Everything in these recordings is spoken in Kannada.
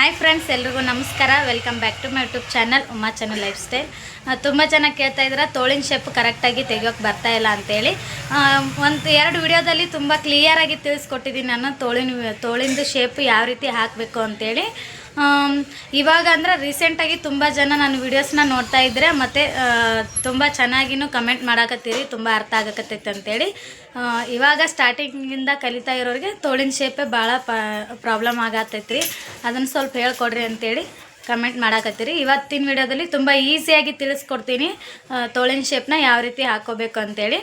ಹಾಯ್ ಫ್ರೆಂಡ್ಸ್ ಎಲ್ರಿಗೂ ನಮಸ್ಕಾರ. Welcome back to my YouTube channel Uma channel lifestyle ತುಂಬ ಜನ ಕೇಳ್ತಾ ಇದ್ರೆ ತೋಳಿನ ಶೇಪ್ ಕರೆಕ್ಟಾಗಿ ತೆಗಿಯೋಕೆ ಬರ್ತಾ ಇಲ್ಲ ಅಂತೇಳಿ ಒಂದು ಎರಡು ವಿಡಿಯೋದಲ್ಲಿ ತುಂಬ ಕ್ಲಿಯರಾಗಿ ತಿಳಿಸ್ಕೊಟ್ಟಿದ್ದೀನಿ ನಾನು, ತೋಳಿನ, ತೋಳಿಂದು ಶೇಪ್ ಯಾವ ರೀತಿ ಹಾಕಬೇಕು ಅಂತೇಳಿ ಇವಾಗ ಅಂದ್ರೆ ರೀಸೆಂಟಾಗಿ ತುಂಬ ಜನ ನಾನು ವೀಡಿಯೋಸ್ನ ನೋಡ್ತಾ ಇದ್ದರೆ ಮತ್ತು ತುಂಬ ಚೆನ್ನಾಗಿನೂ ಕಮೆಂಟ್ ಮಾಡಾಕತ್ತೀರಿ, ತುಂಬ ಅರ್ಥ ಆಗಕತ್ತೈತೆ ಅಂತೇಳಿ. ಇವಾಗ ಸ್ಟಾರ್ಟಿಂಗಿಂದ ಕಲಿತಾ ಇರೋರಿಗೆ ತೋಳಿನ ಶೇಪೇ ಭಾಳ ಪ್ರಾಬ್ಲಮ್ ಆಗತ್ತೈತ್ರಿ ಅದನ್ನು ಸ್ವಲ್ಪ ಹೇಳ್ಕೊಡ್ರಿ ಅಂತೇಳಿ. ಕಮೆಂಟ್ ಮಾಡಾಕತ್ತೀರಿ. ಇವತ್ತಿನ ವಿಡಿಯೋದಲ್ಲಿ ತುಂಬ ಈಸಿಯಾಗಿ ತಿಳಿಸ್ಕೊಡ್ತೀನಿ ತೋಳಿನ ಶೇಪ್ನ ಯಾವ ರೀತಿ ಹಾಕೋಬೇಕು ಅಂತೇಳಿ.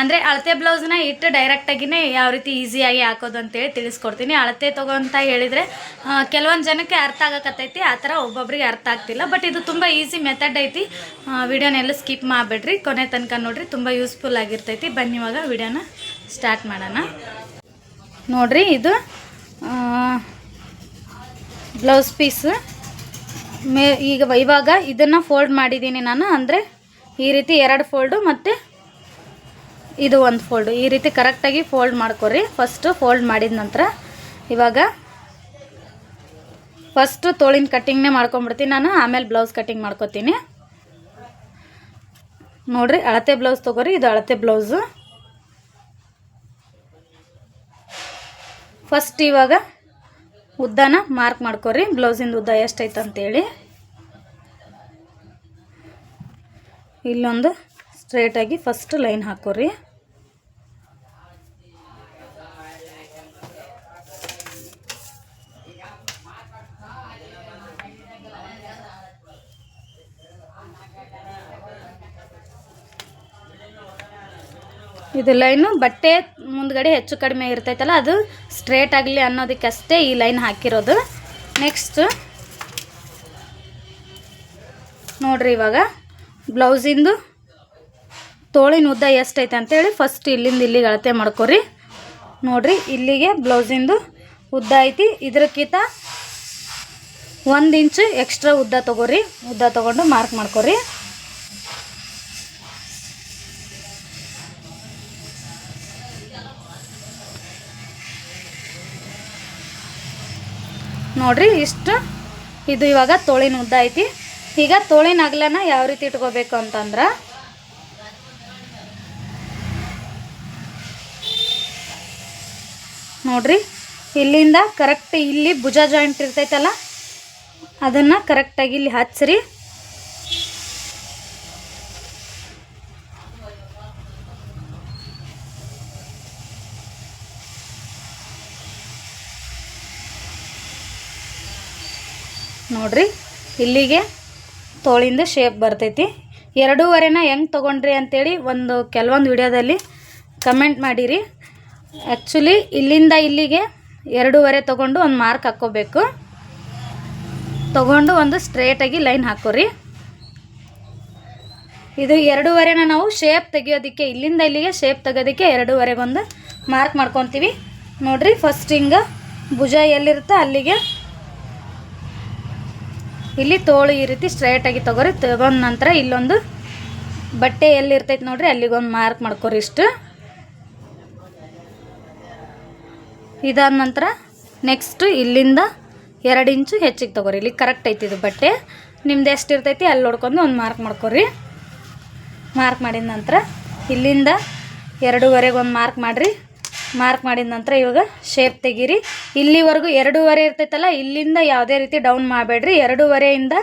ಅಂದರೆ ಅಳತೆ ಬ್ಲೌಸ್ನ ಇಟ್ಟು ಡೈರೆಕ್ಟಾಗಿನೇ ಯಾವ ರೀತಿ ಈಸಿಯಾಗಿ ಹಾಕೋದು ಅಂತೇಳಿ ತಿಳಿಸ್ಕೊಡ್ತೀನಿ. ಅಳತೆ ತಗೋ ಅಂತ ಹೇಳಿದರೆ ಕೆಲವೊಂದು ಜನಕ್ಕೆ ಅರ್ಥ ಆಗಕತ್ತೈತಿ, ಆ ಥರ ಒಬ್ಬೊಬ್ರಿಗೆ ಅರ್ಥ ಆಗ್ತಿಲ್ಲ. ಬಟ್ ಇದು ತುಂಬ ಈಸಿ ಮೆಥಡ್ ಐತಿ. ವಿಡಿಯೋನೆಲ್ಲ ಸ್ಕಿಪ್ ಮಾಡಬೇಡ್ರಿ. ಕೊನೆ ತನಕ ನೋಡ್ರಿ, ತುಂಬ ಯೂಸ್ಫುಲ್ ಆಗಿರ್ತೈತಿ. ಬನ್ನಿ ಇವಾಗ ವಿಡಿಯೋನ ಸ್ಟಾರ್ಟ್ ಮಾಡೋಣ. ನೋಡ್ರಿ ಇದು ಬ್ಲೌಸ್ ಪೀಸ್ ಮೇ ಈಗ ಇವಾಗ ಇದನ್ನು ಫೋಲ್ಡ್ ಮಾಡಿದ್ದೀನಿ ನಾನು, ಅಂದರೆ ಈ ರೀತಿ ಎರಡು ಫೋಲ್ಡು ಮತ್ತು ಇದು ಒಂದು ಫೋಲ್ಡು ಈ ರೀತಿ ಕರೆಕ್ಟಾಗಿ ಫೋಲ್ಡ್ ಮಾಡ್ಕೊರಿ. ಫಸ್ಟು ಫೋಲ್ಡ್ ಮಾಡಿದ ನಂತರ ಇವಾಗ ಫಸ್ಟು ತೋಳಿನ ಕಟ್ಟಿಂಗ್ನೇ ಮಾಡ್ಕೊಂಬಿಡ್ತೀನಿ ನಾನು, ಆಮೇಲೆ ಬ್ಲೌಸ್ ಕಟ್ಟಿಂಗ್ ಮಾಡ್ಕೊತೀನಿ. ನೋಡಿರಿ, ಅಳತೆ ಬ್ಲೌಸ್ ತೊಗೊರಿ, ಇದು ಅಳತೆ ಬ್ಲೌಸು ಫಸ್ಟ್ ಇವಾಗ ಉದ್ದನ ಮಾರ್ಕ್ ಮಾಡ್ಕೊರಿ. ಬ್ಲೌಸಿಂದ ಉದ್ದ ಎಷ್ಟೈತೆ ಅಂತೇಳಿ ಇಲ್ಲೊಂದು ಸ್ಟ್ರೇಟಾಗಿ ಫಸ್ಟ್ ಲೈನ್ ಹಾಕೋರಿ. ಇದು ಲೈನು ಬಟ್ಟೆ ಮುಂದ್ಗಡೆ ಹೆಚ್ಚು ಕಡಿಮೆ ಇರ್ತೈತಲ್ಲ, ಅದು ಸ್ಟ್ರೇಟ್ ಆಗಲಿ ಅನ್ನೋದಕ್ಕಷ್ಟೇ ಈ ಲೈನ್ ಹಾಕಿರೋದು. ನೆಕ್ಸ್ಟ್ ನೋಡ್ರಿ ಇವಾಗ ಬ್ಲೌಸಿಂದು ತೋಳಿನ ಉದ್ದ ಎಷ್ಟೈತೆ ಅಂತೇಳಿ ಫಸ್ಟ್ ಇಲ್ಲಿಂದ ಇಲ್ಲಿಗೆ ಅಳತೆ ಮಾಡ್ಕೊರಿ. ನೋಡ್ರಿ ಇಲ್ಲಿಗೆ ಬ್ಲೌಸಿಂದು ಉದ್ದ ಐತಿ ಇದಕ್ಕಿಂತ ಒಂದು ಇಂಚು ಎಕ್ಸ್ಟ್ರಾ ಉದ್ದ ತೊಗೋರಿ, ಉದ್ದ ತೊಗೊಂಡು ಮಾರ್ಕ್ ಮಾಡ್ಕೊರಿ. ನೋಡ್ರಿ ಇಷ್ಟು. ಇದು ಇವಾಗ ತೋಳಿನ ಉದ್ದ ಐತಿ. ಈಗ ತೋಳಿನ ಅಗಲನ ಯಾವ ರೀತಿ ಇಟ್ಕೋಬೇಕು ಅಂತಂದ್ರೆ ನೋಡ್ರಿ, ಇಲ್ಲಿಂದ ಕರೆಕ್ಟ್ ಇಲ್ಲಿ ಭುಜ ಜಾಯಿಂಟ್ ಇರ್ತೈತಲ್ಲ, ಅದನ್ನು ಕರೆಕ್ಟಾಗಿ ಇಲ್ಲಿ ಹಚ್ಚ್ರಿ. ನೋಡ್ರಿ, ಇಲ್ಲಿಗೆ ತೋಳಿಂದ ಶೇಪ್ ಬರ್ತೈತಿ. ಎರಡೂವರೆನ ಹೆಂಗೆ ತೊಗೊಂಡ್ರಿ ಅಂತೇಳಿ ಒಂದು ಕೆಲವೊಂದು ವಿಡಿಯೋದಲ್ಲಿ ಕಮೆಂಟ್ ಮಾಡಿರಿ. ಆ್ಯಕ್ಚುಲಿ ಇಲ್ಲಿಂದ ಇಲ್ಲಿಗೆ ಎರಡೂವರೆ ತೊಗೊಂಡು ಒಂದು ಮಾರ್ಕ್ ಹಾಕ್ಕೋಬೇಕು. ತೊಗೊಂಡು ಒಂದು ಸ್ಟ್ರೇಟಾಗಿ ಲೈನ್ ಹಾಕೋರಿ. ಇದು ಎರಡೂವರೆನ ನಾವು ಶೇಪ್ ತೆಗಿಯೋದಕ್ಕೆ, ಇಲ್ಲಿಂದ ಇಲ್ಲಿಗೆ ಶೇಪ್ ತೆಗೋದಕ್ಕೆ ಎರಡೂವರೆಗೊಂದು ಮಾರ್ಕ್ ಮಾಡ್ಕೊತೀವಿ. ನೋಡಿರಿ ಫಸ್ಟ್ ಹಿಂಗೆ ಭುಜ ಎಲ್ಲಿರುತ್ತೋ ಅಲ್ಲಿಗೆ ಇಲ್ಲಿ ತೋಳು ಈ ರೀತಿ ಸ್ಟ್ರೈಟಾಗಿ ತಗೋರಿ. ತಗೊಂಡ ನಂತರ ಇಲ್ಲೊಂದು ಬಟ್ಟೆ ಎಲ್ಲಿರ್ತೈತೆ ನೋಡ್ರಿ, ಅಲ್ಲಿಗೊಂದು ಮಾರ್ಕ್ ಮಾಡ್ಕೊರಿ ಇಷ್ಟು. ಇದಾದ ನಂತರ ನೆಕ್ಸ್ಟು ಇಲ್ಲಿಂದ ಎರಡು ಇಂಚು ಹೆಚ್ಚಿಗೆ ತಗೋರಿ. ಇಲ್ಲಿ ಕರೆಕ್ಟ್ ಐತಿ ಇದು ಬಟ್ಟೆ. ನಿಮ್ದು ಎಷ್ಟು ಇರ್ತೈತಿ ಅಲ್ಲಿ ನೋಡ್ಕೊಂಡು ಒಂದು ಮಾರ್ಕ್ ಮಾಡ್ಕೊರಿ. ಮಾರ್ಕ್ ಮಾಡಿದ ನಂತರ ಇಲ್ಲಿಂದ ಎರಡೂವರೆಗೆ ಒಂದು ಮಾರ್ಕ್ ಮಾಡಿರಿ. ಮಾರ್ಕ್ ಮಾಡಿದ ನಂತರ ಇವಾಗ ಶೇಪ್ ತೆಗೀರಿ. ಇಲ್ಲಿವರೆಗೂ ಎರಡೂವರೆ ಇರ್ತೈತಲ್ಲ, ಇಲ್ಲಿಂದ ಯಾವುದೇ ರೀತಿ ಡೌನ್ ಮಾಡಬೇಡ್ರಿ. ಎರಡೂವರೆಯಿಂದ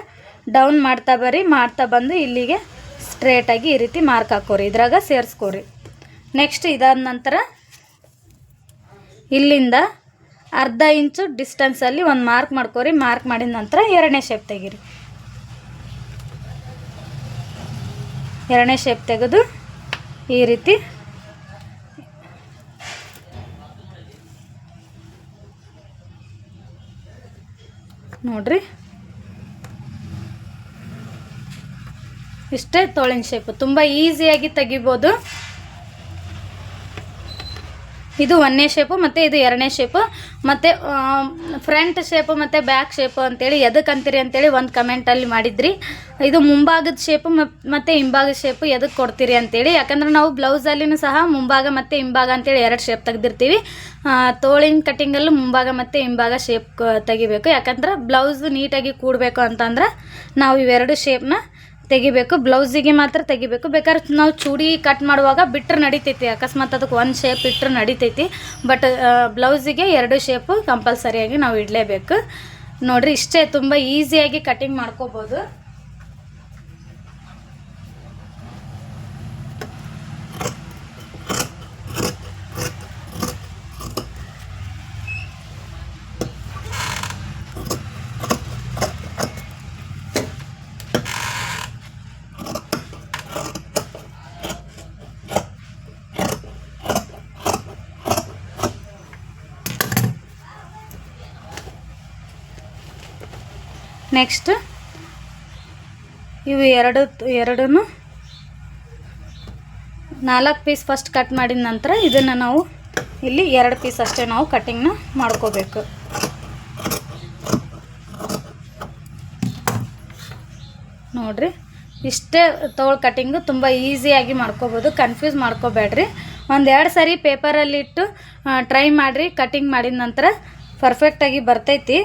ಡೌನ್ ಮಾಡ್ತಾ ಬರ್ರಿ, ಮಾಡ್ತಾ ಬಂದು ಇಲ್ಲಿಗೆ ಸ್ಟ್ರೇಟಾಗಿ ಈ ರೀತಿ ಮಾರ್ಕ್ ಹಾಕೋರಿ. ಇದ್ರಾಗ ಸೇರಿಸ್ಕೋರಿ. ನೆಕ್ಸ್ಟ್ ಇದಾದ ನಂತರ ಇಲ್ಲಿಂದ ಅರ್ಧ ಇಂಚು ಡಿಸ್ಟೆನ್ಸಲ್ಲಿ ಒಂದು ಮಾರ್ಕ್ ಮಾಡ್ಕೋರಿ. ಮಾರ್ಕ್ ಮಾಡಿದ ನಂತರ ಎರಡನೇ ಶೇಪ್ ತೆಗೀರಿ. ಎರಡನೇ ಶೇಪ್ ತೆಗೆದು ಈ ರೀತಿ ನೋಡ್ರಿ. ಇಷ್ಟೇ ತೋಳಿನ ಶೇಪು ತುಂಬ ಈಸಿಯಾಗಿ ತೆಗಿಬೋದು. ಇದು ಒಂದನೇ ಶೇಪು ಮತ್ತು ಇದು ಎರಡನೇ ಶೇಪು ಮತ್ತು ಫ್ರಂಟ್ ಶೇಪು ಮತ್ತು ಬ್ಯಾಕ್ ಶೇಪು ಅಂತೇಳಿ ಎದಕ್ಕೆ ಅಂತೀರಿ ಅಂತೇಳಿ ಒಂದು ಕಮೆಂಟಲ್ಲಿ ಮಾಡಿದ್ರಿ. ಇದು ಮುಂಭಾಗದ ಶೇಪು ಮತ್ತು ಹಿಂಭಾಗದ ಶೇಪು ಎದಕ್ಕೆ ಕೊಡ್ತೀರಿ ಅಂತೇಳಿ. ಯಾಕಂದ್ರೆ ನಾವು ಬ್ಲೌಸಲ್ಲಿನೂ ಸಹ ಮುಂಭಾಗ ಮತ್ತು ಹಿಂಭಾಗ ಅಂತೇಳಿ ಎರಡು ಶೇಪ್ ತೆಗೆದಿರ್ತೀವಿ. ತೋಳಿನ ಕಟ್ಟಿಂಗಲ್ಲೂ ಮುಂಭಾಗ ಮತ್ತು ಹಿಂಭಾಗ ಶೇಪ್ ತೆಗಿಬೇಕು. ಯಾಕಂದ್ರೆ ಬ್ಲೌಸ್ ನೀಟಾಗಿ ಕೂಡಬೇಕು ಅಂತಂದ್ರೆ ನಾವು ಇವೆರಡು ಶೇಪ್ನ ತೆಗಿಬೇಕು, ಬ್ಲೌಸಿಗೆ ಮಾತ್ರ ತೆಗಿಬೇಕು. ಬೇಕಾದ್ರೆ ನಾವು ಚೂಡಿ ಕಟ್ ಮಾಡುವಾಗ ಬಿಟ್ಟರೆ ನಡಿತೈತಿ, ಅಕಸ್ಮಾತ್ ಅದಕ್ಕೆ ಒಂದು ಶೇಪ್ ಇಟ್ಟರೆ ನಡಿತೈತಿ. ಬಟ್ ಬ್ಲೌಸಿಗೆ ಎರಡು ಶೇಪು ಕಂಪಲ್ಸರಿಯಾಗಿ ನಾವು ಇಡಲೇಬೇಕು. ನೋಡಿರಿ, ಇಷ್ಟೇ ತುಂಬ ಈಸಿಯಾಗಿ ಕಟಿಂಗ್ ಮಾಡ್ಕೋಬೋದು. ನೆಕ್ಸ್ಟ್ ಇವು ಎರಡು ಎರಡೂ ನಾಲ್ಕು ಪೀಸ್ ಫಸ್ಟ್ ಕಟ್ ಮಾಡಿದ ನಂತರ ಇದನ್ನು ನಾವು ಇಲ್ಲಿ ಎರಡು ಪೀಸ್ ಅಷ್ಟೇ ನಾವು ಕಟ್ಟಿಂಗ್ನ ಮಾಡ್ಕೋಬೇಕು. ನೋಡ್ರಿ, ಇಷ್ಟೇ ತೋಳು ಕಟ್ಟಿಂಗು ತುಂಬ ಈಸಿಯಾಗಿ ಮಾಡ್ಕೋಬೋದು ಕನ್ಫ್ಯೂಸ್ ಮಾಡ್ಕೋಬೇಡ್ರಿ. ಒಂದೆರಡು ಸರಿ ಪೇಪರಲ್ಲಿಟ್ಟು ಟ್ರೈ ಮಾಡಿರಿ ಕಟ್ಟಿಂಗ್ ಮಾಡಿದ ನಂತರ ಪರ್ಫೆಕ್ಟಾಗಿ ಬರ್ತೈತಿ.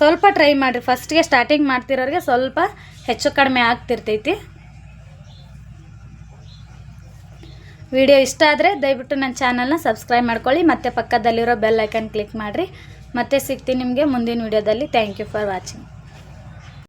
ಸ್ವಲ್ಪ ಟ್ರೈ ಮಾಡಿರಿ. ಫಸ್ಟ್ಗೆ ಸ್ಟಾರ್ಟಿಂಗ್ ಮಾಡ್ತಿರೋರಿಗೆ ಸ್ವಲ್ಪ ಹೆಚ್ಚು ಕಡಿಮೆ ಆಗ್ತಿರ್ತೈತಿ. ವಿಡಿಯೋ ಇಷ್ಟ ಆದರೆ ದಯವಿಟ್ಟು ನನ್ನ ಚಾನಲ್ನ ಸಬ್ಸ್ಕ್ರೈಬ್ ಮಾಡ್ಕೊಳ್ಳಿ. ಮತ್ತು ಪಕ್ಕದಲ್ಲಿರೋ ಬೆಲ್ ಐಕನ್ ಕ್ಲಿಕ್ ಮಾಡಿರಿ. ಮತ್ತೆ ಸಿಗ್ತೀನಿ ನಿಮಗೆ ಮುಂದಿನ ವಿಡಿಯೋದಲ್ಲಿ ಥ್ಯಾಂಕ್ ಯು ಫಾರ್ ವಾಚಿಂಗ್